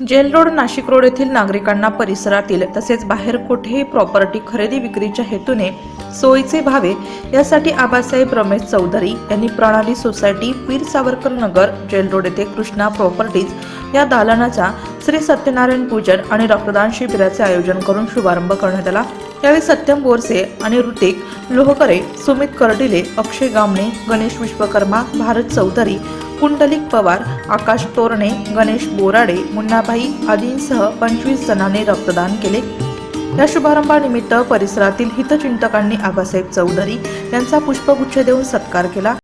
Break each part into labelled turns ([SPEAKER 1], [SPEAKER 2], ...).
[SPEAKER 1] Gel road Nashik road येथील नागरिकांना परिसरातील तसेच बाहेर कुठेही प्रॉपर्टी खरेदी विक्रीच्या हेतूने सोयीचे व्हावे यासाठी आबासाहेब रमेश चौधरी यांनी Pranali society Veer Savarkar Nagar jail road येथे कृष्णा प्रॉपर्टीज या दालनाचा श्री सत्यनारायण पूजन आणि रक्तदान शिबिराचे आयोजन करून शुभारंभ करण्यात आला. यावेळी सत्यम बोरसे आणि ऋतिक लोहकरे सुमित कर्डिले अक्षय गामणे गणेश विश्वकर्मा भारत चौधरी पुंडलिक पवार आकाश तोरणे गणेश बोराडे मुन्नाभाई आदींसह पंचवीस जणांनी रक्तदान केले. या शुभारंभानिमित्त परिसरातील हितचिंतकांनी आबासाहेब चौधरी यांचा पुष्पगुच्छ देऊन सत्कार केला.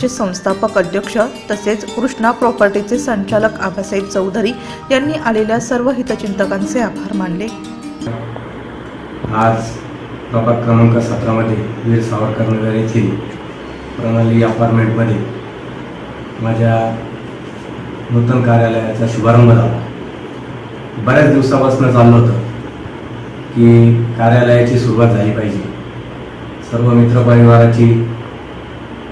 [SPEAKER 1] चे संस्थापक अध्यक्ष तसेच कृष्णा प्रॉपर्टीचे संचालक आबासाहेब चौधरी यांनी आलेल्या सर्व हितचिंतकांचे आभार मानले.
[SPEAKER 2] आज प्रभाग क्रमांक सतरामध्ये वीर सावरकर नगर येथील प्रणाली अपार्टमेंटमध्ये माझ्या नूतन कार्यालयाचा शुभारंभ झाला. बऱ्याच दिवसापासून चाललं होतं की कार्यालयाची सुरुवात झाली पाहिजे. सर्व मित्रपरिवाराची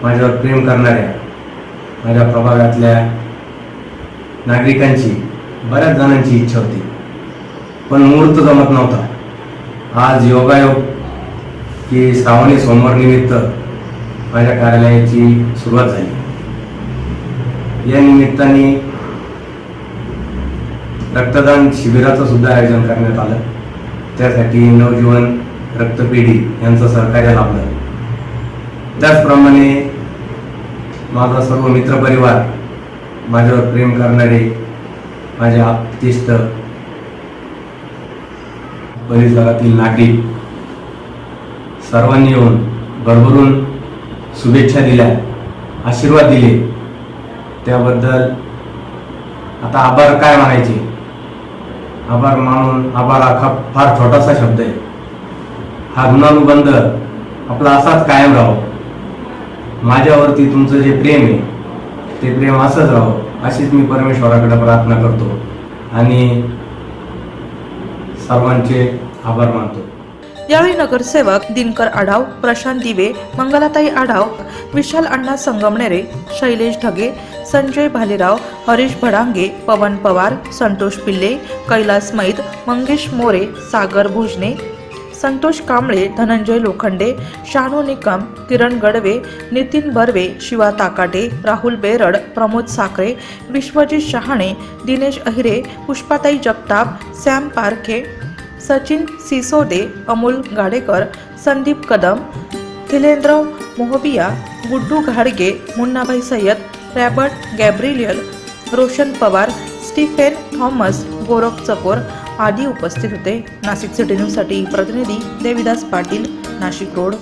[SPEAKER 2] माझ्यावर प्रेम करणाऱ्या माझ्या प्रभागातल्या नागरिकांची बऱ्याच जणांची इच्छा होती. पण मुहूर्त जमत नव्हता. आज योगायोग की श्रावणी सोमवार निमित्त माझ्या कार्यालयाची सुरुवात झाली. या निमित्ताने रक्तदान शिबिराचं सुद्धा आयोजन करण्यात आलं. त्यासाठी नवजीवन रक्तपेढी यांचं सहकार्य लाभलं. त्याचप्रमाणे माझा सर्व मित्रपरिवार माझ्यावर प्रेम करणारे माझ्या आप्तिष्ट परिसरातील नागरिक सर्वांनी येऊन भरभरून शुभेच्छा दिल्या आशीर्वाद दिले. त्याबद्दल आता आभार काय म्हणायचे? आभार मानून आभार हा फार छोटासा शब्द आहे. हा गुणानुबंध आपला असाच कायम राहो. माझ्यावरती तुमचं जे प्रेम आहे ते प्रेम असंच राहो अशीच मी परमेश्वराकडे प्रार्थना करतो आणि सर्वांचे आभार मानतो.
[SPEAKER 1] यावेळी नगरसेवक दिनकर आढाव प्रशांत दिवे मंगलाताई आढाव विशाल अण्णा संगमनेरे शैलेश ढगे संजय भालेराव हरीश भडांगे पवन पवार संतोष पिल्ले कैलास मैत मंगेश मोरे सागर भोजने संतोष कांबळे धनंजय लोखंडे शानू निकम किरण गडवे नितीन बर्वे शिवा ताकाटे राहुल बेरड प्रमोद साखरे विश्वजित शहाणे दिनेश अहिरे पुष्पाताई जगताप सॅम पारखे सचिन सिसोदे अमोल गाडेकर संदीप कदम थिलेंद्र मोहबिया गुड्डू घाडगे Munnabhai Sayyad Robert Gabriel Roshan Pawar Stephen Thomas Gorakh Chakor आदी उपस्थित होते. नाशिक सिटी न्यूजसाठी प्रतिनिधी देविदास पाटील नाशिक रोड.